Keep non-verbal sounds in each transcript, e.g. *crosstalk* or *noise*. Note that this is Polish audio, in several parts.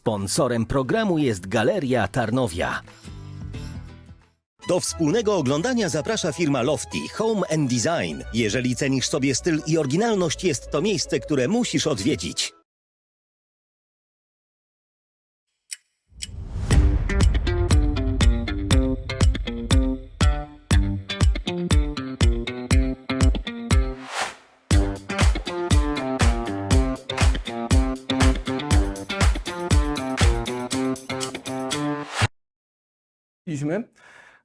Sponsorem programu jest Galeria Tarnowia. Do wspólnego oglądania zaprasza firma Lofty Home and Design. Jeżeli cenisz sobie styl i oryginalność, jest to miejsce, które musisz odwiedzić.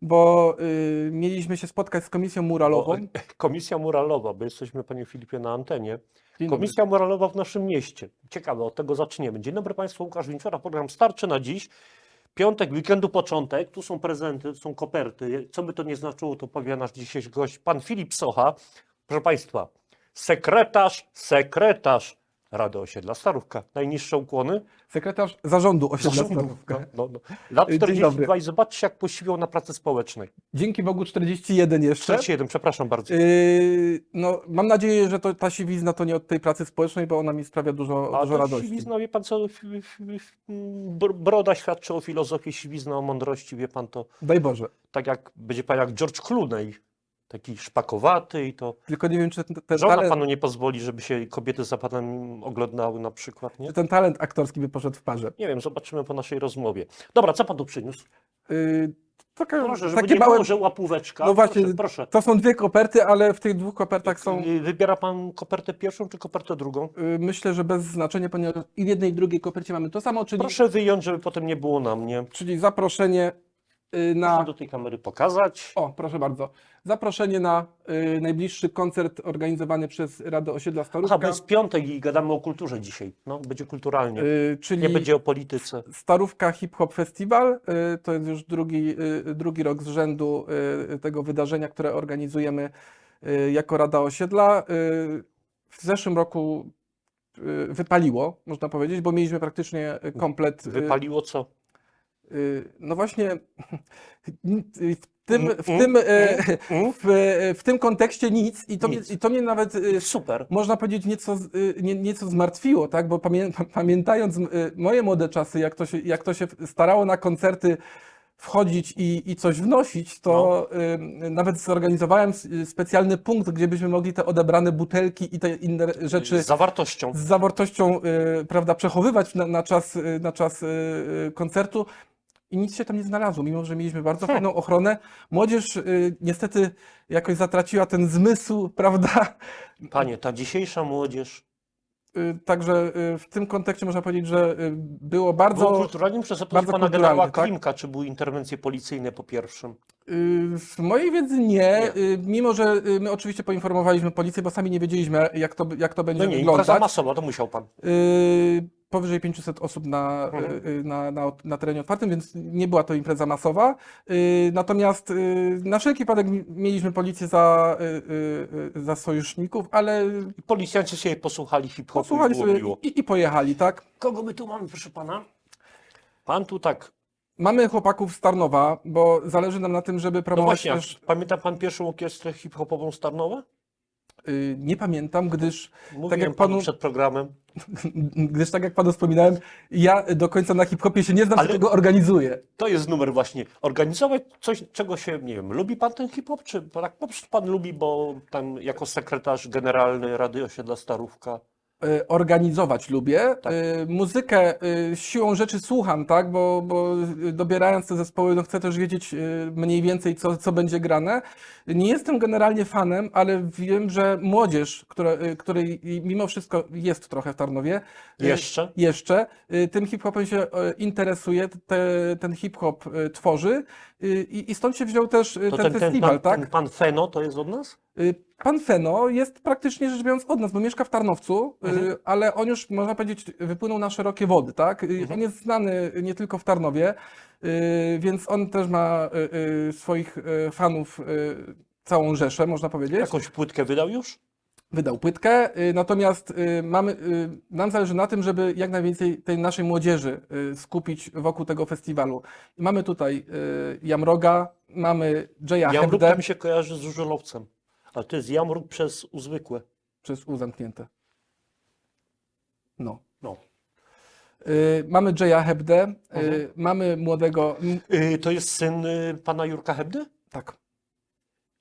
Bo y, mieliśmy się spotkać z komisją muralową. O, Komisja Muralowa, bo jesteśmy, panie Filipie, na antenie. Dzień. Komisja Muralowa w naszym mieście. Ciekawe, od tego zaczniemy. Dzień dobry Państwu, Łukasz Winczora, program starczy na dziś. Piątek, weekendu początek, tu są prezenty, są koperty. Co by to nie znaczyło, to powie nasz dzisiejszy gość, pan Filip Socha. Proszę Państwa, sekretarz, sekretarz Rady Osiedla Starówka. Najniższe ukłony. Sekretarz zarządu osiedla Zarządu. Starówka. No, no, no. Lat Dzień dobry. 42 i zobaczcie, jak posiwiał na pracy społecznej. Dzięki Bogu 41 jeszcze. 41, przepraszam bardzo. Y, no, mam nadzieję, że to, ta siwizna to nie od tej pracy społecznej, bo ona mi sprawia dużo, A dużo radości. siwizna, wie pan co, broda świadczy o filozofii, siwizna o mądrości, wie pan to, Daj Boże. tak jak, będzie pan jak George Clooney, taki szpakowaty i to, Tylko nie wiem, czy ten, ten, żona talent, panu nie pozwoli, żeby się kobiety za panem oglądały na przykład, nie? czy ten talent aktorski by poszedł w parze. Nie wiem, zobaczymy po naszej rozmowie. Dobra, co pan tu przyniósł? Y, taka, Proszę, żeby takie nie małe... było, że łapóweczka. No właśnie, proszę, proszę. To są dwie koperty, ale w tych dwóch kopertach są... Y, Wybiera pan kopertę pierwszą czy kopertę drugą? y, Myślę, że bez znaczenia, ponieważ i w jednej i drugiej kopercie mamy to samo, czyli, Proszę wyjąć, żeby potem nie było na mnie. czyli zaproszenie na... Proszę do tej kamery pokazać. O, proszę bardzo. Zaproszenie na y, najbliższy koncert organizowany przez Radę Osiedla Starówka, Aha, bo jest piątek i gadamy o kulturze dzisiaj. No, będzie kulturalnie. y, czyli Nie będzie o polityce. Starówka Hip Hop Festival. Y, to jest już drugi, y, drugi rok z rzędu y, tego wydarzenia, które organizujemy y, jako Rada Osiedla. Y, w zeszłym roku y, wypaliło, można powiedzieć, bo mieliśmy praktycznie komplet. y, Wypaliło co? Y, No właśnie, *laughs* y, w tym, w Mm, tym, y, mm. w, *laughs* w tym kontekście nic i to, Nic. Mnie, i to mnie nawet y, Super. można powiedzieć nieco, nie, nieco zmartwiło, tak? bo pamię, pa- pamiętając moje młode czasy, jak to się, jak to się starało na koncerty wchodzić i, i coś wnosić, to y, nawet zorganizowałem specjalny punkt, gdzie byśmy mogli te odebrane butelki i te inne rzeczy Z zawartością. z zawartością y, prawda, przechowywać na, na czas, na czas y, koncertu. I nic się tam nie znalazło, mimo że mieliśmy bardzo fajną ochronę. Młodzież y, niestety jakoś zatraciła ten zmysł, *laughs* prawda? Panie, ta dzisiejsza młodzież Y, Także y, w tym kontekście można powiedzieć, że y, było było bardzo. kulturalnym przez bardzo pana generała kulturalnie, tak? Klimka, czy były interwencje policyjne po pierwszym? y, W mojej wiedzy nie, Nie. y, mimo że y, my oczywiście poinformowaliśmy policję, bo sami nie wiedzieliśmy, jak to, jak to będzie No nie, impreza wyglądać. masowa, to musiał pan. Y, Powyżej 500 osób na, Mhm. y, y, na, na, na terenie otwartym, więc nie była to impreza masowa. Y, Natomiast na wszelki wypadek mi- mieliśmy policję za, za sojuszników, ale policjanci się posłuchali hip-hopu posłuchali sobie i, i pojechali, tak? Kogo my tu mamy, proszę pana? Pan tu tak, Mamy chłopaków z Tarnowa, bo zależy nam na tym, żeby no promować właśnie, a też. pamięta pan pierwszą orkiestrę hip-hopową Starnowa? Y, Nie pamiętam, gdyż, Mówiłem jak panu panu- przed programem. Gdyż tak jak panu wspominałem, ja do końca na hip-hopie się nie znam, Ale- Ale... go organizuję. To jest numer właśnie. Organizować coś, czego się, nie wiem, lubi pan ten hip-hop, czy tak po prostu pan lubi, bo tam jako sekretarz generalny Rady Osiedla Starówka. Y, organizować lubię. Tak. Y, Muzykę y, siłą rzeczy słucham, tak, bo, bo dobierając te zespoły, no chcę też wiedzieć mniej więcej, co, co będzie grane. Nie jestem generalnie fanem, ale wiem, że młodzież, której mimo wszystko jest trochę w Tarnowie, Jeszcze? jeszcze tym hip-hopem się interesuje, te, ten hip-hop tworzy i, i stąd się wziął też y, To ten, ten, ten, festiwal, pan, tak? ten pan Feno to jest od nas? Y, Pan Feno jest praktycznie rzecz biorąc od nas, bo mieszka w Tarnowcu, y, Mhm. ale on już, można powiedzieć, wypłynął na szerokie wody, tak? Y, Mhm. On jest znany nie tylko w Tarnowie, y, więc on też ma y, y, swoich y, fanów y, całą rzeszę, można powiedzieć. Jakąś płytkę wydał już? Wydał płytkę, y, natomiast y, mamy, y, nam zależy na tym, żeby jak najwięcej tej naszej młodzieży skupić wokół tego festiwalu. I mamy tutaj Jamroga, mamy Jaya Jamruk Hebdę to mi się kojarzy z żużelowcem. A to jest Jamruk przez uzwykłe. przez U zamknięte. No. No. Y, mamy Jaya Hebdę, y, Mhm. mamy młodego, Y, to jest syn y, pana Jurka Hebdy? tak,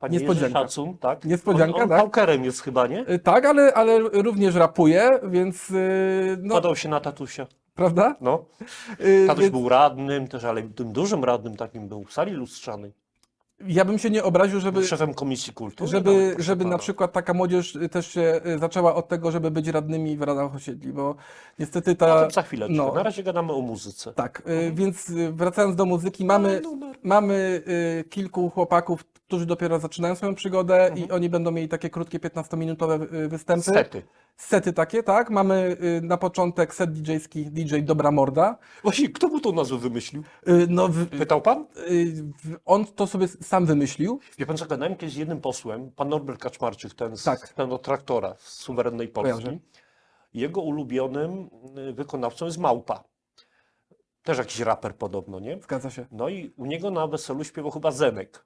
Panie Niespodzianka. Szacun, tak? Niespodzianka, on, on tak. paukerem jest chyba, nie? Y, tak, ale, ale również rapuje, więc y, no, Podał się na tatusia. prawda? No. Y, Tatuś więc był radnym też, ale tym dużym radnym takim był w sali lustrzanej. Ja bym się nie obraził, żeby, Był szefem Komisji Kultury. żeby, proszę żeby na przykład taka młodzież y, też się y, zaczęła od tego, żeby być radnymi w radach osiedli, bo niestety ta... tym za chwileczkę. no. Na razie gadamy o muzyce. Tak, y, więc y, wracając do muzyki, mamy, numer. mamy kilku chłopaków, którzy dopiero zaczynają swoją przygodę i oni będą mieli takie krótkie 15-minutowe y, występy. Niestety. Sety takie, tak. Mamy na początek set DJ-ski DJ Dobra Morda. Właśnie, kto mu tą nazwę wymyślił? No, w, Pytał pan? on to sobie sam wymyślił. Wie pan co, gadałem kiedyś z jednym posłem, pan Norbert Kaczmarczyk, ten, z, Tak. ten od traktora z suwerennej Polski. Kojarzę. Jego ulubionym y, wykonawcą jest Małpa. Też jakiś raper podobno, nie? Zgadza się. No i u niego na weselu śpiewał chyba Zenek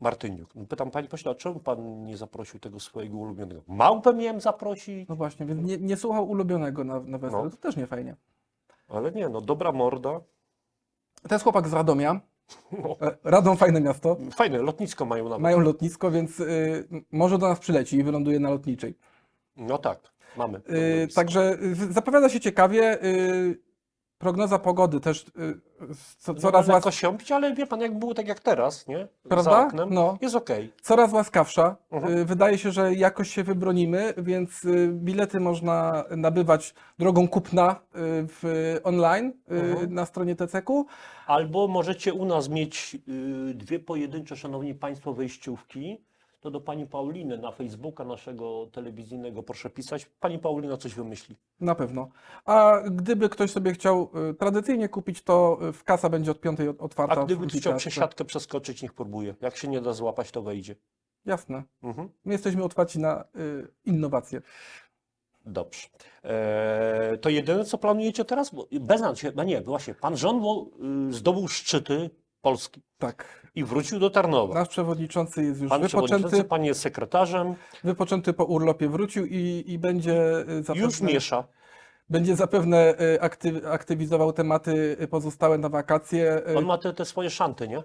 Martyniuk. No Pytam pani pośle, a czemu pan nie zaprosił tego swojego ulubionego? Małpę miałem zaprosić? No właśnie, więc nie, nie słuchał ulubionego na, na weselu. No. To też nie fajnie. Ale nie, no dobra morda. To jest chłopak z Radomia. No, E, Radom fajne miasto. fajne, lotnisko mają nawet. Mają lotnisko, więc y, może do nas przyleci i wyląduje na lotniczej. No tak, mamy. Yy, także y, zapowiada się ciekawie. y, Prognoza pogody też y, co, Co coraz, łas, kosiąpić, ale wie pan, jak było tak jak teraz, nie? Za Prawda? oknem. No. Jest okej. coraz łaskawsza. Mhm. Y, Wydaje się, że jakoś się wybronimy, więc y, bilety można nabywać drogą kupna w online y, Mhm. na stronie TCK-u. Albo możecie u nas mieć dwie pojedyncze, szanowni państwo, wejściówki. To do pani Pauliny na Facebooka naszego telewizyjnego proszę pisać. Pani Paulina coś wymyśli. Na pewno. A gdyby ktoś sobie chciał y, tradycyjnie kupić, to y, w kasa będzie od piątej otwarta. A w gdyby chciał przesiadkę przeskoczyć, niech próbuje. Jak się nie da złapać, to wejdzie. Jasne. Mhm. My jesteśmy otwarci na y, innowacje. Dobrze. Eee, to jedyne, co planujecie teraz? Bo bez nas, no nie, właśnie, pan rząd y, zdobył szczyty Polski Tak. i wrócił do Tarnowa. Nasz przewodniczący jest już Pan przewodniczący, wypoczęty, pan jest sekretarzem, wypoczęty po urlopie wrócił i, i będzie y, zapewne, już miesza. będzie zapewne y, aktyw, aktywizował tematy y, pozostałe na wakacje. Y, On ma te, te swoje szanty, nie?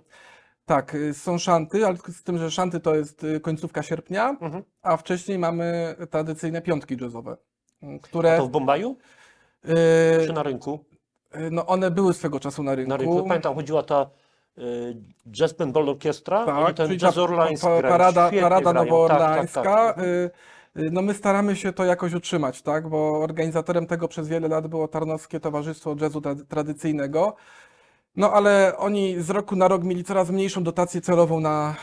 Tak, y, są szanty, ale z tym, że szanty to jest y, końcówka sierpnia, Mhm. a wcześniej mamy tradycyjne piątki jazzowe, y, które to w Bombaju y, czy na rynku? y, no one były swego czasu na rynku. Na rynku. Pamiętam, chodziła ta Jazz Band Orkiestra, Tak, oni ten czyli Jazz Orlański pa- grają, parada, parada nowoorlańska. Tak, tak, tak. y, y, No my staramy się to jakoś utrzymać, tak? Bo organizatorem tego przez wiele lat było Tarnowskie Towarzystwo Jazzu Tra- Tradycyjnego. No ale oni z roku na rok mieli coraz mniejszą dotację celową na,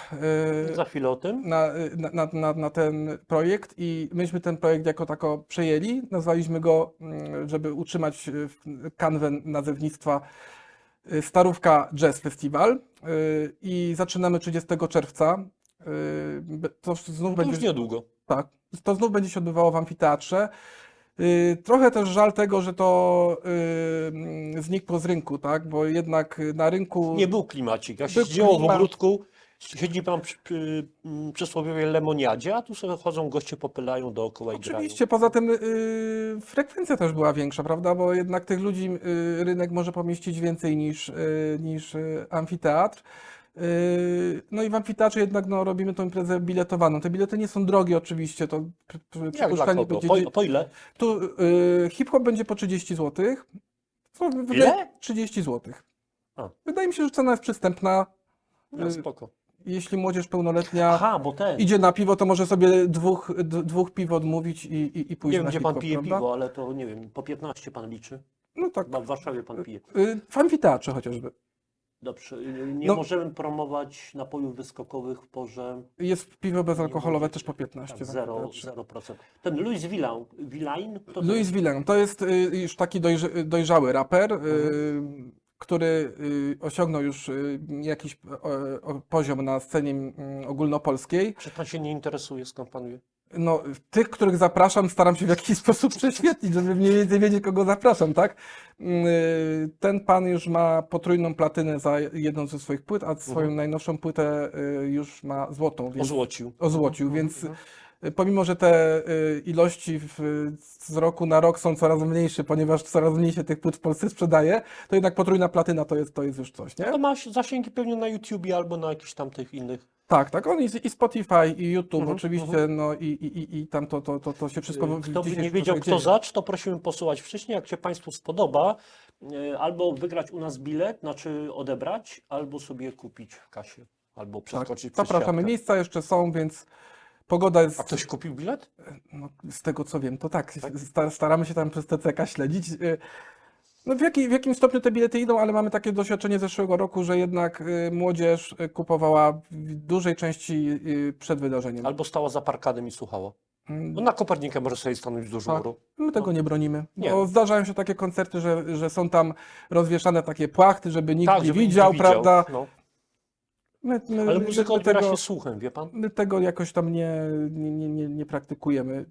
y, Za chwilę o tym. na, y, na, na, na, na ten projekt i myśmy ten projekt jako tako przejęli. Nazwaliśmy go, mm, żeby utrzymać y, kanwę nazewnictwa y, Starówka Jazz Festival y, i zaczynamy 30 czerwca. Y, To znów To już będzie, niedługo. tak, to znów będzie się odbywało w amfiteatrze. Y, Trochę też żal tego, że to y, znikło z rynku, tak? Bo jednak na rynku. Nie był klimacik. Jak się Był w ogródku, siedzi pan przy, przy mm, przysłowiowej lemoniadzie, a tu sobie chodzą goście, popylają dookoła i grają. Oczywiście, poza tym y, frekwencja też była większa, prawda? Bo jednak tych ludzi y, rynek może pomieścić więcej niż, y, niż y, amfiteatr. Y, No i w amfiteatrze jednak no, robimy tą imprezę biletowaną. Te bilety nie są drogie oczywiście, to pr- pr- Jak dla kogo? będzie... Po, po ile? Tu y, hip-hop będzie po 30 zł. Co wydaje- Ile? 30 zł. A. Wydaje mi się, że cena jest przystępna. No, Y, spoko. Jeśli młodzież pełnoletnia Aha, bo ten. idzie na piwo, to może sobie dwóch, d- dwóch piw odmówić i, i, i pójść Nie wiem, na gdzie pan hip-hop, pije prawda? piwo, ale to nie wiem, po 15 pan liczy. No tak. Chyba w Warszawie pan pije. Y, W amfiteatrze chociażby. Dobrze. y, Nie No. możemy promować napojów wyskokowych w porze Jest piwo bezalkoholowe też po 15. tak, w 0, amfiteatrze. 0%. Ten Louis Villain, Villain to Louis Villain to jest y, już taki dojrze, dojrzały raper, y, Mhm. Który y, osiągnął już y, jakiś o, poziom na scenie mm, ogólnopolskiej. Czy pan się nie interesuje, skąd pan wie? No, tych, których zapraszam, staram się w jakiś *laughs* sposób prześwietlić, żeby mniej więcej wiedzieć, kogo zapraszam, tak? Y, Ten pan już ma potrójną platynę za jedną ze swoich płyt, a swoją Mhm. najnowszą płytę y, już ma złotą, więc Ozłocił. ozłocił, Mhm, więc mhm. Y, pomimo, że te y, ilości z roku na rok są coraz mniejsze, ponieważ coraz mniej się tych płyt w Polsce sprzedaje, to jednak potrójna platyna to jest, to jest już coś, nie? To ma zasięgi pewnie na YouTubie albo na jakichś tam tych innych. Tak, tak, on i, i Spotify, i YouTube Mhm, oczywiście, no i, i, i- tam to, to, to, to się wszystko w- Kto by nie wiedział, kto zacz, to prosimy posłuchać wcześniej. Jak się Państwu spodoba, albo wygrać u nas bilet, znaczy odebrać, albo sobie kupić w kasie, albo Tak, przeskoczyć przez zapraszamy, siatkę. miejsca jeszcze są, więc pogoda jest... A ktoś kupił bilet? No, z tego co wiem, to tak. Sta- Staramy się tam przez TCK śledzić. Y, No w, jaki, w jakim stopniu te bilety idą, ale mamy takie doświadczenie z zeszłego roku, że jednak y, młodzież kupowała w dużej części przed wydarzeniem. Albo stała za parkadem i słuchała. Mm, No na Kopernika może sobie stanąć do Tak. My tego nie bronimy. Nie. Bo zdarzają się takie koncerty, że, że są tam rozwieszane takie płachty, żeby nikt nie żeby nikt widział, prawda? No. My, my, Ale muzyka odbiera tego, się słuchem, wie pan? my tego jakoś tam nie, nie, nie, nie, nie praktykujemy.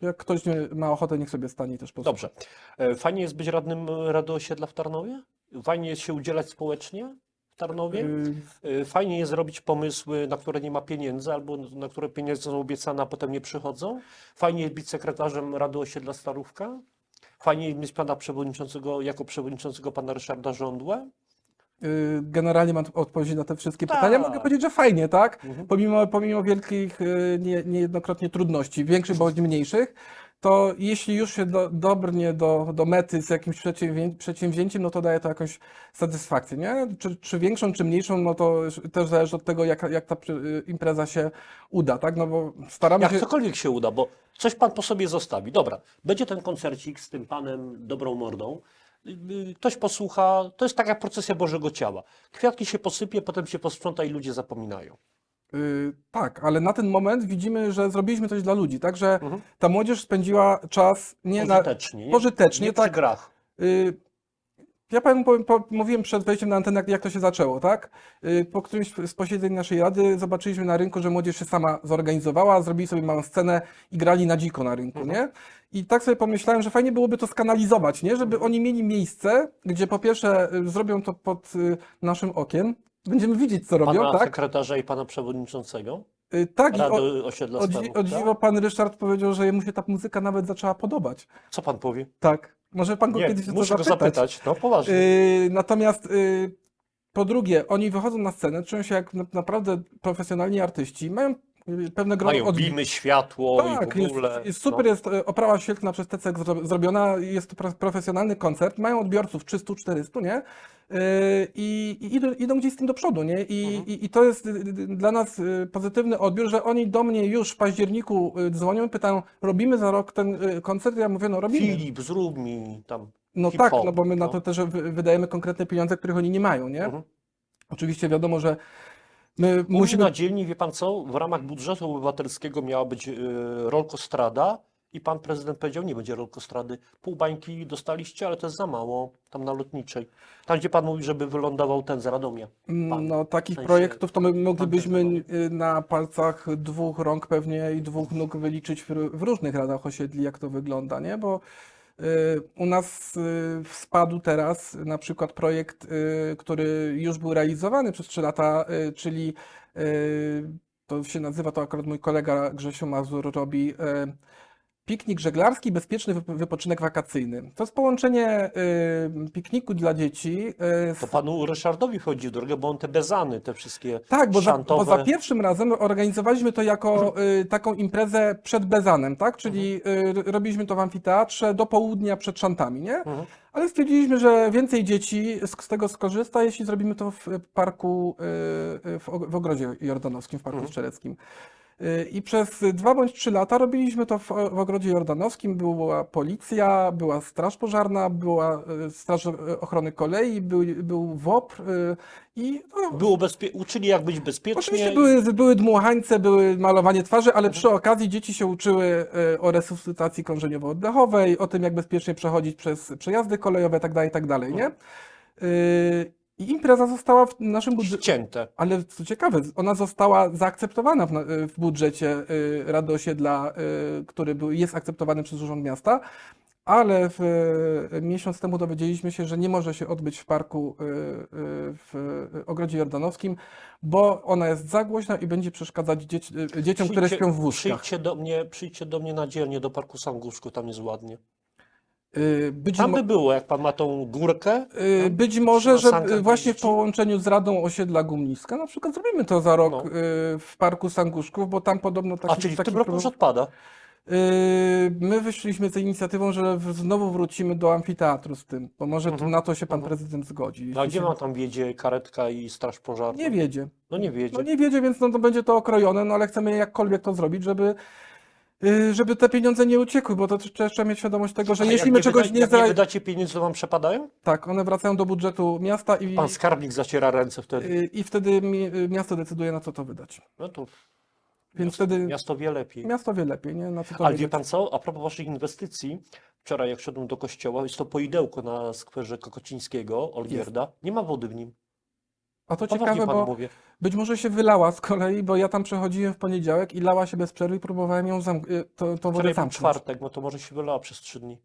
Jak ktoś ma ochotę, niech sobie stanie też posłucha. Dobrze. E, Fajnie jest być radnym Rady Osiedla w Tarnowie? Fajnie jest się udzielać społecznie w Tarnowie? Y, E, Fajnie jest robić pomysły, na które nie ma pieniędzy, albo na które pieniądze są obiecane, a potem nie przychodzą. Fajnie jest być sekretarzem Rady Osiedla Starówka. Fajnie jest mieć pana przewodniczącego, jako przewodniczącego pana Ryszarda Żądłę. Y, Generalnie mam odpowiedzi na te wszystkie Tak. pytania. Mogę powiedzieć, że fajnie, tak? Mhm. Pomimo, pomimo wielkich y, nie, niejednokrotnie trudności, większych bądź mniejszych, to jeśli już się do, dobrnie do, do mety z jakimś przedsięwzię, przedsięwzięciem, no to daje to jakąś satysfakcję, nie? Czy, czy większą, czy mniejszą, no to też zależy od tego, jak, jak ta y, impreza się uda, tak? No bo staramy Jak się... cokolwiek się uda, bo coś pan po sobie zostawi. Dobra, będzie ten koncercik z tym panem dobrą mordą. Y, Ktoś posłucha, to jest taka procesja Bożego Ciała. Kwiatki się posypie, potem się posprząta i ludzie zapominają. Y, tak, ale na ten moment widzimy, że zrobiliśmy coś dla ludzi, tak? Że Mhm. ta młodzież spędziła czas nie na... Pożytecznie. nie- pożytecznie, nie tak. grach. Y, Ja panu powiem, po, mówiłem przed wejściem na antenę, jak, to się zaczęło, tak? Y, Po którymś z posiedzeń naszej rady zobaczyliśmy na rynku, że młodzież się sama zorganizowała, zrobili sobie małą scenę i grali na dziko na rynku, nie? I tak sobie pomyślałem, że fajnie byłoby to skanalizować, nie? Żeby oni mieli miejsce, gdzie po pierwsze y, zrobią to pod y, naszym okiem, będziemy widzieć, co robią, Pana tak? sekretarza i pana przewodniczącego Tak, i o, Osiedla o, o dziwo pan Ryszard powiedział, że mu się ta muzyka nawet zaczęła podobać. Co pan powie? Tak. Może pan go Nie, kiedyś o to muszę go zapytać. No poważnie. Yy, natomiast yy, po drugie, oni wychodzą na scenę, czują się jak na, naprawdę profesjonalni artyści, mają pewne grono Mają odbi- bimy, światło Tak, i w ogóle. jest, jest super, no. jest e, oprawa świetlna przez zro, zrobiona, jest to pro- profesjonalny koncert, mają odbiorców 300-400, nie? Yy, I, i idą, idą gdzieś z tym do przodu, nie? I, Mhm. i, i to jest y, dla nas y, pozytywny odbiór, że oni do mnie już w październiku dzwonią, pytają, robimy za rok ten koncert? Ja mówię, no robimy. Filip, zrób mi tam. No tak, no bo my na no. to też wy- wydajemy konkretne pieniądze, których oni nie mają, nie? Mhm. Oczywiście wiadomo, że my Musimy... na dzielni, wie pan co, w ramach budżetu obywatelskiego miała być y, rolkostrada i pan prezydent powiedział, nie będzie rolkostrady. Pół bańki dostaliście, ale to jest za mało, tam na lotniczej. Tam, gdzie pan mówi, żeby wylądował ten z Radomia. pan. No takich W sensie projektów to my moglibyśmy na palcach dwóch rąk pewnie i dwóch nóg wyliczyć w, różnych radach osiedli, jak to wygląda, nie? Bo u nas y, spadł teraz na przykład projekt, y, który już był realizowany przez trzy lata, y, czyli to się nazywa, to akurat mój kolega Grzesiu Mazur robi, Piknik żeglarski, bezpieczny wyp- wypoczynek wakacyjny. To jest połączenie y, pikniku dla dzieci y, z To panu Ryszardowi chodzi o drogę, bo on te bezany, te wszystkie tak, bo za, bo szantowe... za pierwszym razem organizowaliśmy to jako y, taką imprezę przed Bezanem, tak? Czyli y, robiliśmy to w amfiteatrze do południa przed szantami, nie? Mhm. Ale stwierdziliśmy, że więcej dzieci z, z tego skorzysta, jeśli zrobimy to w parku, y, y, w, w ogrodzie jordanowskim, w Parku Mhm. Strzeleckim. Y, I przez dwa bądź trzy lata robiliśmy to w, w ogrodzie jordanowskim. Była policja, była straż pożarna, była y, straż y, ochrony kolei, był, był WOPR i no, Było. Uczyli jak być bezpiecznie. Oczywiście były, były dmuchańce, były malowanie twarzy, ale przy okazji dzieci się uczyły o resuscytacji krążeniowo-oddechowej, o tym, jak bezpiecznie przechodzić przez przejazdy kolejowe, tak dalej, tak dalej, nie? Y, I impreza została w naszym budżecie, ścięte. ale co ciekawe, ona została zaakceptowana w, na- w budżecie y, Rady Osiedla, y, który był, jest akceptowany przez Urząd Miasta, ale w, e, miesiąc temu dowiedzieliśmy się, że nie może się odbyć w parku e, e, w Ogrodzie Jordanowskim, bo ona jest za głośna i będzie przeszkadzać dzieci, e, dzieciom, które Przyjdźcie- śpią w wózkach. Przyjdźcie do mnie, przyjdźcie do mnie na dzielnie, do Parku Sanguszku, tam jest ładnie. E, Być, Tam by było, jak pan ma tą górkę, e, być może, że właśnie w połączeniu z Radą Osiedla Gumniska, na przykład zrobimy to za rok No. e, w Parku Sanguszków, bo tam podobno taki, a czyli w tym roku już odpada. My wyszliśmy z inicjatywą, że znowu wrócimy do amfiteatru z tym, bo może Mhm. na to się pan Mhm. prezydent zgodzi. A Jeśli gdzie się- ma tam wiedzie karetka i straż pożarna? Nie wiedzie. No nie wiedzie. No nie wiedzie, więc no to będzie to okrojone, no ale chcemy jakkolwiek to zrobić, żeby, yy, żeby te pieniądze nie uciekły, bo to trzeba, trzeba mieć świadomość tego, że A jeśli jak my nie czegoś wyda- nie jak nie wydacie pieniędzy, to wam przepadają? Tak, one wracają do budżetu miasta i, Pan skarbnik zaciera ręce wtedy. yy, i wtedy mi, yy, miasto decyduje, na co to wydać. No to Więc miasto, wtedy miasto wie lepiej. miasto wie lepiej, nie? Na co to Ale wie wydać. pan co? A propos waszych inwestycji, wczoraj jak szedłem do kościoła, jest to poidełko na skwerze Kokocińskiego, Olgierda. Nie ma wody w nim. A to Poważnie ciekawe, panu bo mówię. Być może się wylała z kolei, bo ja tam przechodziłem w poniedziałek i lała się bez przerwy i próbowałem ją zamk- y, tą wodę Wczoraj był zamknąć. czwartek, no to może się wylała przez trzy dni.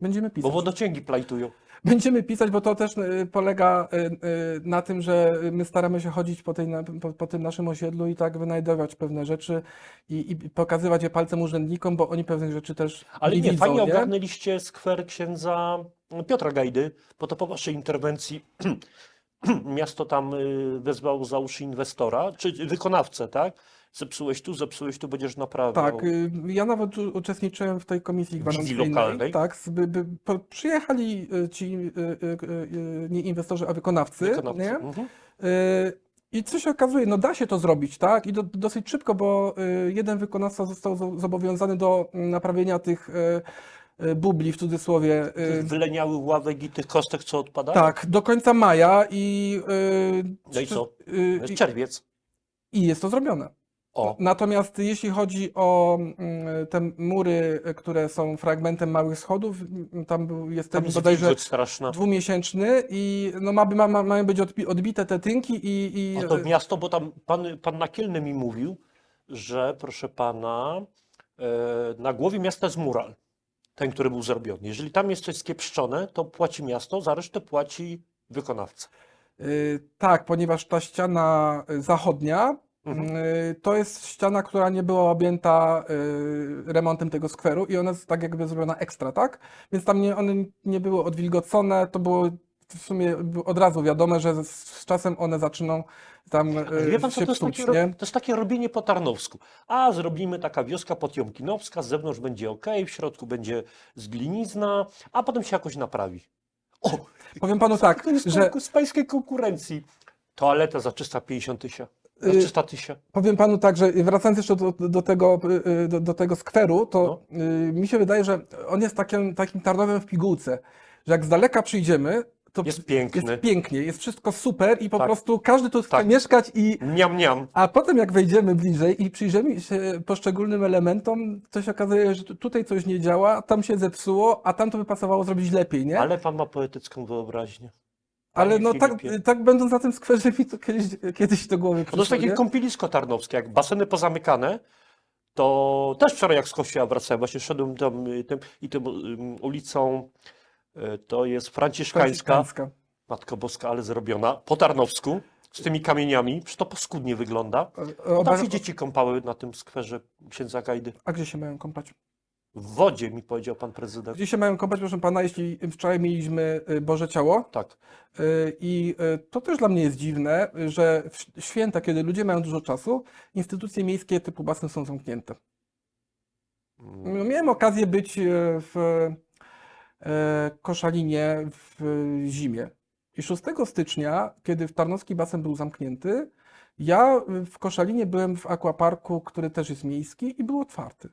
Będziemy Bo pisać. wodociągi plajtują. Będziemy pisać, bo to też y, polega y, y, na tym, że my staramy się chodzić po, tej, na- po, po tym naszym osiedlu i tak wynajdować pewne rzeczy i, i pokazywać je palcem urzędnikom, bo oni pewnych rzeczy też Ale nie, nie, widzą, fajnie nie? ogarnęliście skwer księdza Piotra Gajdy, bo to po waszej interwencji *clears throat* *clears throat* miasto tam y, wezwało za uszy inwestora, czy wykonawcę, tak? Zepsułeś tu, zepsułeś tu, będziesz naprawiał. Tak, y, ja nawet uczestniczyłem w tej komisji gwarancyjnej. lokalnej. Tak, by, by, przyjechali y, ci nie inwestorzy, a wykonawcy. Wykonawcy. Nie? Mhm. I co się okazuje, no da się to zrobić, tak? I do, dosyć szybko, bo jeden wykonawca został zo- zobowiązany do mm, naprawienia tych bubli w cudzysłowie. y, Tych wyleniałych ławek i tych kostek, co odpadają? Tak, do końca maja i. y, No i co? jest czerwiec. I jest to zrobione. O, Natomiast jeśli chodzi o mm, te mury, które są fragmentem małych schodów, mm, tam był- jest tam ten jest bodajże dwumiesięczny i no ma, ma, ma, mają być odbi- odbite te tynki i. i A to miasto, bo tam pan, pan Nakielny mi mówił, że proszę pana, e, na głowie miasta jest mural, ten, który był zrobiony. Jeżeli tam jest coś skiepszczone, to płaci miasto, za resztę płaci wykonawca. Y, Tak, ponieważ ta ściana y, zachodnia Mhm. y, to jest ściana, która nie była objęta y, remontem tego skweru i ona jest tak jakby zrobiona ekstra, tak? Więc tam nie, one nie były odwilgocone, to było w sumie od razu wiadome, że z, z czasem one zaczną tam Ale wie pan co, się to jest, psuć, takie, ro- nie? to jest takie robienie po tarnowsku. A, zrobimy taka wioska potiomkinowska, z zewnątrz będzie ok, w środku będzie zglinizna, a potem się jakoś naprawi. O, Powiem panu tak, to jest że z pańskiej konkurencji. Toaleta za 350 tysięcy. Za Y, 300 tysięcy. Powiem panu tak, że wracając jeszcze do, do, tego, y, y, do, do tego skweru, to y, mi się wydaje, że on jest takim, takim Tarnowem w pigułce, że jak z daleka przyjdziemy, to Jest piękny. jest pięknie, jest wszystko super i po Tak. prostu każdy tu chce Tak. mieszkać i Niam, niam. a potem jak wejdziemy bliżej i przyjrzymy się poszczególnym elementom, to się okazuje, że tu- tutaj coś nie działa, tam się zepsuło, a tam to by pasowało zrobić lepiej, nie? Ale pan ma poetycką wyobraźnię. Ale Panie no tak, Filipie. tak będąc na tym skwerze mi to kiedyś, kiedyś do głowy To jest przyszło, takie nie? kąpielisko tarnowskie, jak baseny pozamykane, to też wczoraj jak z kościoła wracałem, właśnie szedłem tam y, tym, i tym ym, ulicą, to jest franciszkańska, Franciszkańska. Matko Boska, ale zrobiona, po tarnowsku, z tymi kamieniami, przecież to paskudnie wygląda. E, Tam się dzieci kąpały na tym skwerze księdza Gajdy. A gdzie się mają kąpać? W wodzie, mi powiedział pan prezydent. Gdzie się mają kąpać, proszę pana, jeśli wczoraj mieliśmy y, Boże Ciało Tak. i to też dla mnie jest dziwne, że w święta, kiedy ludzie mają dużo czasu, instytucje miejskie typu basen są zamknięte. Mm. No, Miałem okazję być w e, Koszalinie w zimie i 6 stycznia, kiedy w Tarnowski basen był zamknięty, ja w Koszalinie byłem w aquaparku, który też jest miejski i był otwarty.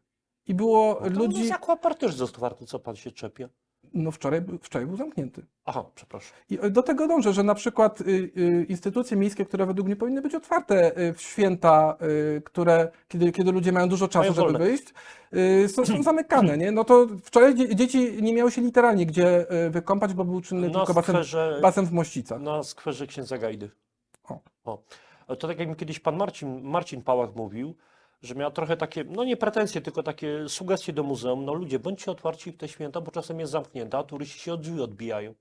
I było No ludzi, jest aquapart też jest otwarty, co pan się czepia. No wczoraj, wczoraj był zamknięty. Aha, przepraszam. I do tego dążę, że na przykład y, y, instytucje miejskie, które według mnie powinny być otwarte y, w święta, które, kiedy, kiedy ludzie mają dużo czasu, Mają żeby wolne. wyjść, są, są zamykane, nie? No to wczoraj dzie- dzieci nie miały się literalnie gdzie wykąpać, bo był czynny Na tylko basen, skwerze, basen w Mościcach. na skwerze księdza Gajdy. O. O. To tak jak mi kiedyś pan Marcin, Marcin Pałach mówił, że miała trochę takie, no nie pretensje, tylko takie sugestie do muzeum. No ludzie, bądźcie otwarci w te święta, bo czasem jest zamknięte, a turyści się od drzwi odbijają.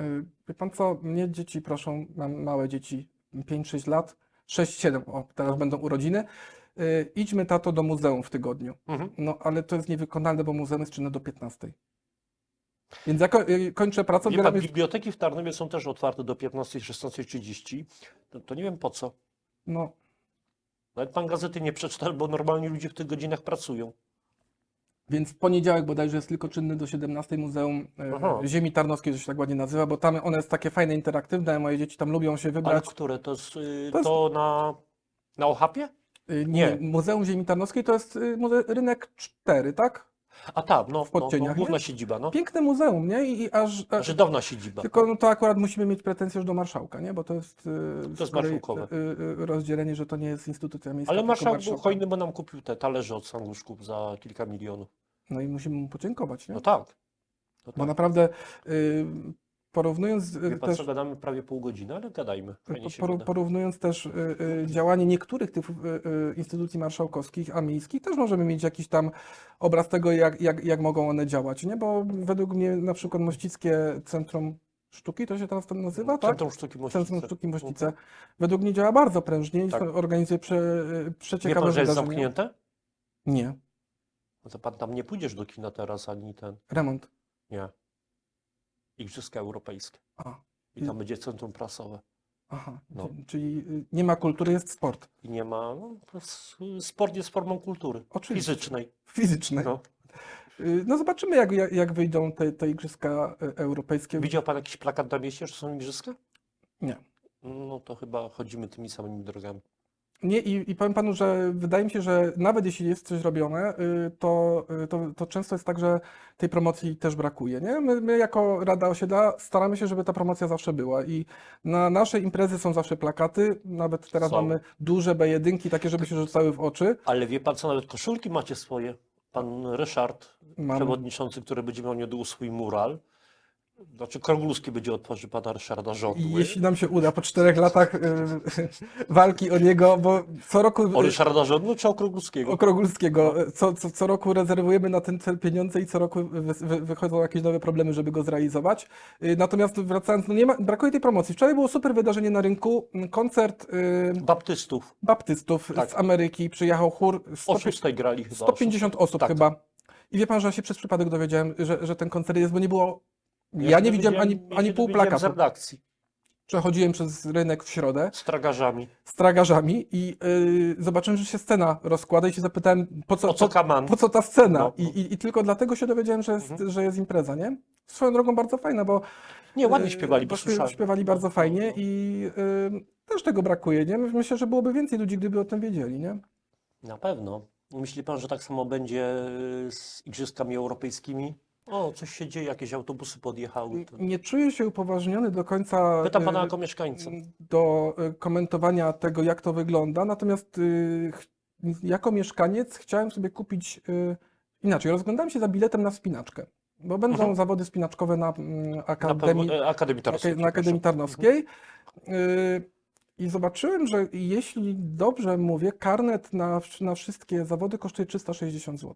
Y, Wie pan co, mnie dzieci proszą, mam małe dzieci, 5-6 lat, 6-7, o, teraz będą urodziny. Y, Idźmy tato do muzeum w tygodniu. Mhm. No ale to jest niewykonalne, bo muzeum jest czynne do 15. Więc ja y, kończę pracę, Wie pan, już, biblioteki w Tarnowie są też otwarte do 15-16.30. To, to nie wiem po co. no, Nawet pan gazety nie przeczyta, bo normalni ludzie w tych godzinach pracują. Więc w poniedziałek bodajże jest tylko czynny do 17 Muzeum e, Aha. Ziemi Tarnowskiej, to się tak ładnie nazywa, bo tam one jest takie fajne, interaktywne, moje dzieci tam lubią się Ale wybrać. które? To, jest, y, To jest- to na, na Ochapie? Y, Nie, nie. Muzeum Ziemi Tarnowskiej to jest y, muze- rynek 4, tak? A tam, no, W no, Podcieniach, no główna nie? siedziba, no. Piękne muzeum, nie? I, i aż, aż Żydowna siedziba. tylko no to akurat musimy mieć pretensje już do marszałka, nie? Bo to jest, y, z kolei, marszałkowe. y, y, rozdzielenie, że to nie jest instytucja miejska, Ale tylko marszałek był marszałka. hojny, bo nam kupił te talerze od sanduszków za kilka milionów. No i musimy mu podziękować, nie? No tak. No Bo tak. naprawdę y, porównując y, Wie pan też... co, gadamy prawie pół godziny, ale gadajmy. Fajnie Po- się poru- gada. Porównując też y, y, działanie niektórych tych y, y, instytucji marszałkowskich, a miejskich, też możemy mieć jakiś tam obraz tego, jak, jak, jak mogą one działać, nie? Bo według mnie na przykład Mościckie Centrum Sztuki, to się teraz to nazywa, tak? Centrum Sztuki Mościce. Centrum Sztuki Mościce. Według mnie działa bardzo prężnie i Tak. organizuje prze, y, Wie przeciekawe pan, że jest wydarzenia. zamknięte? Nie, No to pan tam nie pójdziesz do kina teraz, ani ten. remont. Nie. Igrzyska Europejskie. A, I tam będzie centrum prasowe. aha, No. czyli y, nie ma kultury, jest sport. I nie ma. No, to sport jest formą kultury. Oczywiście. Fizycznej. Fizyczne. No. Y, No zobaczymy, jak, jak, jak wyjdą te, te igrzyska y, europejskie. Widział pan jakiś plakat na mieście, że są igrzyska? Nie. No to chyba chodzimy tymi samymi drogami. Nie, i, i powiem panu, że wydaje mi się, że nawet jeśli jest coś robione, y, to, y, to, to często jest tak, że tej promocji też brakuje. Nie? My, my jako Rada Osiedla staramy się, żeby ta promocja zawsze była i na nasze imprezy są zawsze plakaty, nawet teraz Są. mamy duże B1, takie, żeby się rzucały w oczy. Ale wie pan co, nawet koszulki macie swoje. Pan Ryszard, Mam, przewodniczący, który będzie miał niedługo swój mural. Znaczy Krogulski będzie od twarzy pana Ryszarda I żądły. jeśli nam się uda po czterech latach y, *laughs* walki o niego, bo co roku O y, Ryszarda żądły czy o Krogulskiego? Okrogulskiego. Co, co, co roku rezerwujemy na ten cel pieniądze i co roku wy, wy, wychodzą jakieś nowe problemy, żeby go zrealizować. Y, Natomiast wracając, no nie ma, brakuje tej promocji. Wczoraj było super wydarzenie na rynku, koncert y, Baptystów. baptystów Tak. z Ameryki, przyjechał chór, O 100, szóstej grali chyba. 150 osób Tak. chyba. I wie pan, że ja się przez przypadek dowiedziałem, że, że ten koncert jest, bo nie było, ja, się nie widziałem ani, ja ani pół plakatu. z redakcji. Przechodziłem przez rynek w środę Z tragarzami. z tragarzami i y, zobaczyłem, że się scena rozkłada i się zapytałem, po co, O co kaman? po co ta scena? No. I, i, I tylko dlatego się dowiedziałem, że jest, Mhm. że jest impreza, nie? Swoją drogą bardzo fajna, bo Nie, ładnie y, śpiewali, bo słyszałem. śpiewali bardzo No, fajnie no, no. i y, też tego brakuje, nie? Myślę, że byłoby więcej ludzi, gdyby o tym wiedzieli, nie? Na pewno. Myśli pan, że tak samo będzie z igrzyskami europejskimi? O, coś się dzieje, jakieś autobusy podjechały. To- Nie czuję się upoważniony do końca Pytam pana y, jako mieszkańca. do y, komentowania tego, jak to wygląda, natomiast y, ch- jako mieszkaniec chciałem sobie kupić y, inaczej. Rozglądałem się za biletem na wspinaczkę, bo będą Mhm. zawody spinaczkowe na mm, Na Akademii, e, Akademii Tarnowskiej. na Akademii. Tarnowskiej. Y, I zobaczyłem, że jeśli dobrze mówię, karnet na, na wszystkie zawody kosztuje 360 zł.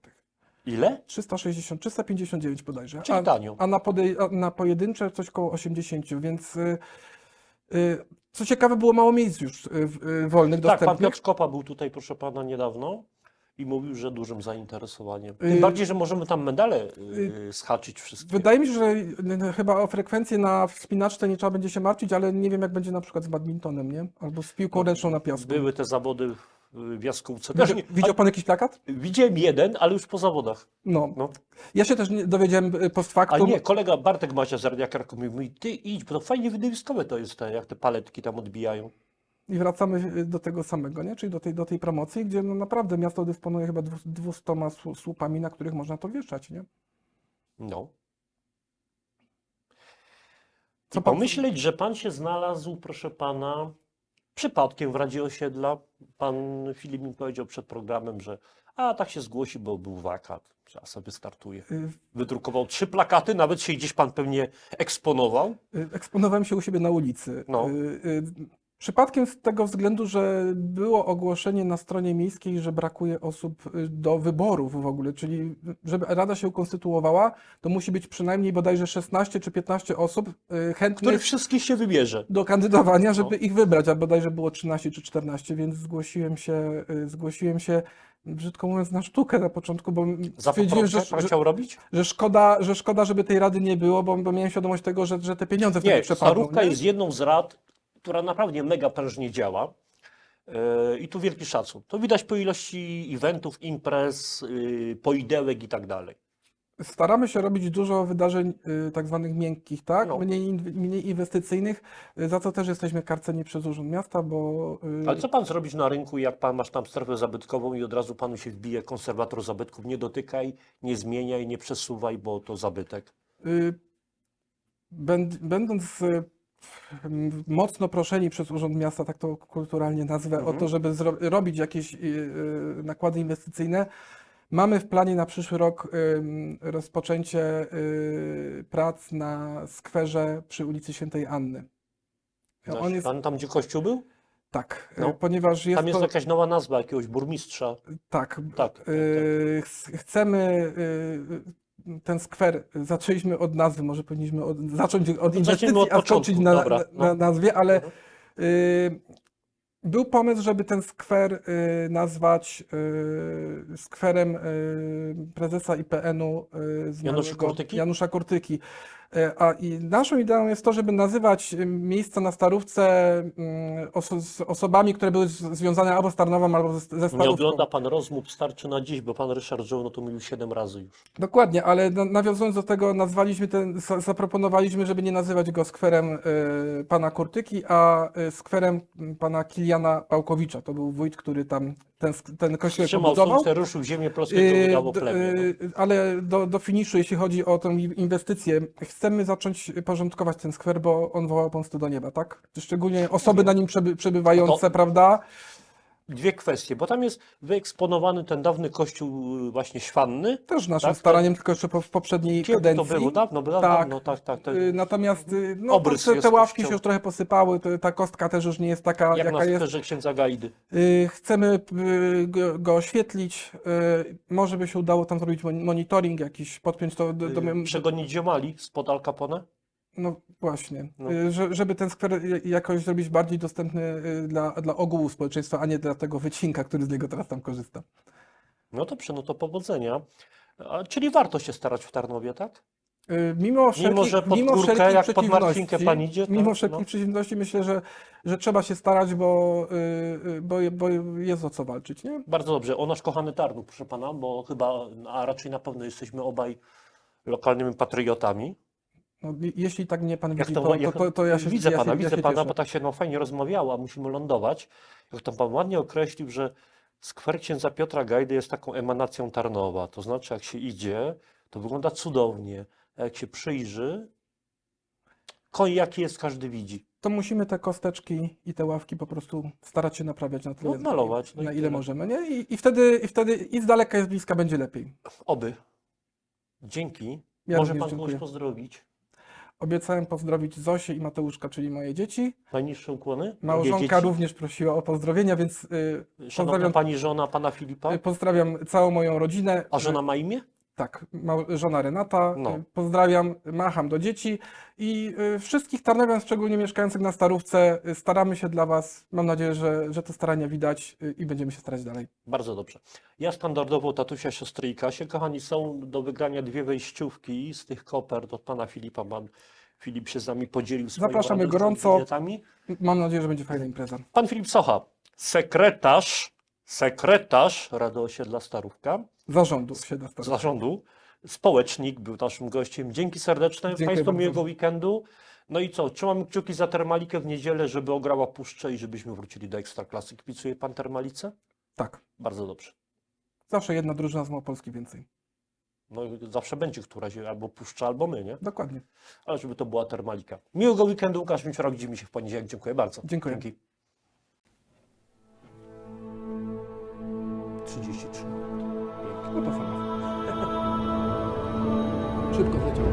Ile? 360, 359 bodajże. Czyli A, tanio. a na, podej- a na pojedyncze coś koło 80, więc y, y, co ciekawe, było mało miejsc już y, y, wolnych, Tak, pan dostępnych. Piotr Kopa był tutaj, proszę pana, niedawno i mówił, że dużym zainteresowaniem. Tym Y, bardziej, że możemy tam medale y, schaczyć wszystkie. Wydaje mi się, że y, chyba o frekwencję na wspinaczce nie trzeba będzie się martwić, ale nie wiem jak będzie na przykład z badmintonem, nie? Albo z piłką ręczną na piasku. Były te zawody w jaskółce. Też Widział, nie, widział pan jakiś plakat? a, widziałem jeden, ale już po zawodach. No. No. Ja się też nie- dowiedziałem y, post A factum. nie, kolega Bartek Macia z Radia Kraków mi mówi, ty idź, bo to fajnie widowiskowe to jest, te, jak te paletki tam odbijają. I wracamy y, do tego samego, nie? Czyli do tej, do tej promocji, gdzie no naprawdę miasto dysponuje chyba dwu- 200 słu- słupami, na których można to wieszać, nie? No. Co I pan- pomyśleć, że pan się znalazł, proszę pana, przypadkiem w Radzie Osiedla. Pan Filip mi powiedział przed programem, że a tak się zgłosi, bo był wakat, że ja sobie startuje. Y, Wydrukował trzy plakaty, nawet się gdzieś pan pewnie eksponował. y, Eksponowałem się u siebie na ulicy. No. Przypadkiem z tego względu, że było ogłoszenie na stronie miejskiej, że brakuje osób y, do wyborów w ogóle, czyli żeby Rada się ukonstytuowała, to musi być przynajmniej bodajże 16 czy 15 osób y, Których chętnych wszystkich się wybierze. do kandydowania, żeby No. ich wybrać, a bodajże było 13 czy 14, więc zgłosiłem się, y, zgłosiłem się, brzydko mówiąc, na sztukę na początku, bo stwierdziłem, że, że, chciał robić? że, szkoda, że szkoda, żeby tej rady nie było, bo, bo miałem świadomość tego, że, że te pieniądze wtedy Nie, przepadną. Starówka nie? jest jedną z rad, która naprawdę mega prężnie działa. Yy, I tu wielki szacun. To widać po ilości eventów, imprez, yy, poidełek i tak dalej. Staramy się robić dużo wydarzeń y, tak zwanych miękkich, tak? No. Mniej, mniej inwestycyjnych, y, za co też jesteśmy karceni przez Urząd Miasta, bo y, Ale co pan zrobić na rynku, jak pan masz tam strefę zabytkową i od razu panu się wbije konserwator zabytków? Nie dotykaj, nie zmieniaj, nie przesuwaj, bo to zabytek. y, będ, będąc y, mocno proszeni przez Urząd Miasta, tak to kulturalnie nazwę, o Mhm. to, żeby zro, robić jakieś y, y, nakłady inwestycyjne, mamy w planie na przyszły rok rozpoczęcie y, prac na skwerze przy ulicy Świętej Anny. On jest, Pan tam, gdzie kościół był? tak, No. ponieważ jest Tam jest to, jakaś nowa nazwa jakiegoś burmistrza. tak, Tak. tak, tak. ch- chcemy ten skwer, zaczęliśmy od nazwy, może powinniśmy od, zacząć od inwestycji, od a skończyć na, dobra, no. na nazwie, ale Mhm. y, był pomysł, żeby ten skwer y, nazwać y, skwerem y, prezesa IPN-u y, Kurtyki? Janusza Kurtyki. Y, A i naszą ideą jest to, żeby nazywać y, miejsca na Starówce mm, oso z osobami, które były związane albo z Tarnowem, albo ze, ze Nie Starówką. ogląda pan rozmów, starczy na dziś, bo pan Ryszard Żołno to mówił 7 razy już. Dokładnie, ale na- nawiązując do tego, nazwaliśmy ten, za- zaproponowaliśmy, żeby nie nazywać go skwerem y, pana Kurtyki, a skwerem pana Kiliana Pałkowicza. To był wójt, który tam ten, ten kościół Trzymał pobudował. słońce, ruszył ziemię polskiego, plemię. No. Ale do, do finiszu, jeśli chodzi o tę inwestycję, chcemy zacząć porządkować ten skwer, bo on wołał pomstę do nieba, tak? Szczególnie osoby na nim przeby, przebywające, To- prawda? Dwie kwestie, bo tam jest wyeksponowany ten dawny kościół y, właśnie śwanny. Też naszym Tak, to- staraniem, tylko jeszcze w poprzedniej Kiedy to kadencji. było? Dawno, dawno, Tak. dawno, tak, tak. tak. Y, Natomiast y, no, Obrys te, jest te ławki się już trochę posypały, to, ta kostka też już nie jest taka, Jak jaka na jest. skwerze księdza Gajdy. Chcemy go, go oświetlić. Może by się udało tam zrobić mon- monitoring jakiś, podpiąć to do, do, Y, Przegonić ziomali spod Al Capone? No właśnie, No. Y, że, żeby ten skwer jakoś zrobić bardziej dostępny y, dla, dla ogółu społeczeństwa, a nie dla tego wycinka, który z niego teraz tam korzysta. No dobrze, no to powodzenia. A, czyli warto się starać w Tarnowie, tak? Y, Mimo, wszelki, że pod mimo górkę, jak pod Marcinkę pan idzie, to- mimo wszelkich no. przeciwności myślę, że, że trzeba się starać, bo, bo, bo jest o co walczyć, nie? Bardzo dobrze. O nasz kochany Tarnów, proszę pana, bo chyba, a raczej na pewno jesteśmy obaj lokalnymi patriotami. No, jeśli tak mnie pan Jak widzi, to, to, to, jak, to, to ja się widzę ja pana, się, widzę ja się pana, cieszę. bo tak się no, fajnie rozmawiało, a musimy lądować. Jak tam pan ładnie określił, że skwer księdza Piotra Gajdy jest taką emanacją Tarnowa. To znaczy, jak się idzie, to wygląda cudownie. A jak się przyjrzy, koń jaki jest, każdy widzi. To musimy te kosteczki i te ławki po prostu starać się naprawiać na tyle, No, malować, no na ile możemy, nie? I, i, wtedy, I wtedy i z daleka, i z bliska będzie lepiej. Oby. Dzięki. Ja Może pan kogoś dziękuję. pozdrowić. Obiecałem pozdrowić Zosię i Mateuszka, czyli moje dzieci. Najniższe ukłony. Małżonka dzieci. również prosiła o pozdrowienia, więc y, Szanowna pozdrawiam, pani żona pana Filipa. y, pozdrawiam całą moją rodzinę. A żona ma imię? Tak, żona Renata. No. y, Pozdrawiam, macham do dzieci i y, wszystkich Tarnowian, szczególnie mieszkających na Starówce, y, staramy się dla Was. Mam nadzieję, że, że te starania widać i będziemy się starać dalej. Bardzo dobrze. Ja standardowo tatusia, siostry i Kasie. Kochani, są do wygrania dwie wejściówki z tych kopert od pana Filipa. Pan Filip się z nami podzielił swoimi Zapraszamy gorąco. biletami. Mam nadzieję, że będzie fajna impreza. Pan Filip Socha, sekretarz, sekretarz Rady Osiedla Starówka, Zarządu z starać. zarządu, społecznik był naszym gościem. Dzięki serdeczne, Dziękuję Państwu bardzo. miłego weekendu. No i co, trzymamy kciuki za Termalikę w niedzielę, żeby ograła puszczę i żebyśmy wrócili do Ekstraklasy. Kipicuje Pan Termalice? Tak. Bardzo dobrze. Zawsze jedna drużyna z Małopolski więcej. No zawsze będzie któraś albo puszcza, albo my, nie? Dokładnie. Ale żeby to była Termalika. Miłego weekendu, Łukasz Mięciora, widzimy się w poniedziałek. Dziękuję bardzo. Dziękuję. Dzięki. 33. No to fajnie. *laughs* Szybko wleciał.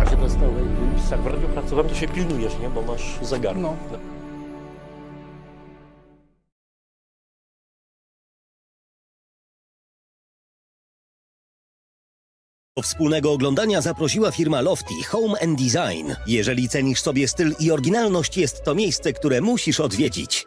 A się dostałeś w w radiu pracowałem, to się pilnujesz, nie? Bo masz zegar. No. Do wspólnego oglądania zaprosiła firma Lofty Home and Design. Jeżeli cenisz sobie styl i oryginalność, jest to miejsce, które musisz odwiedzić.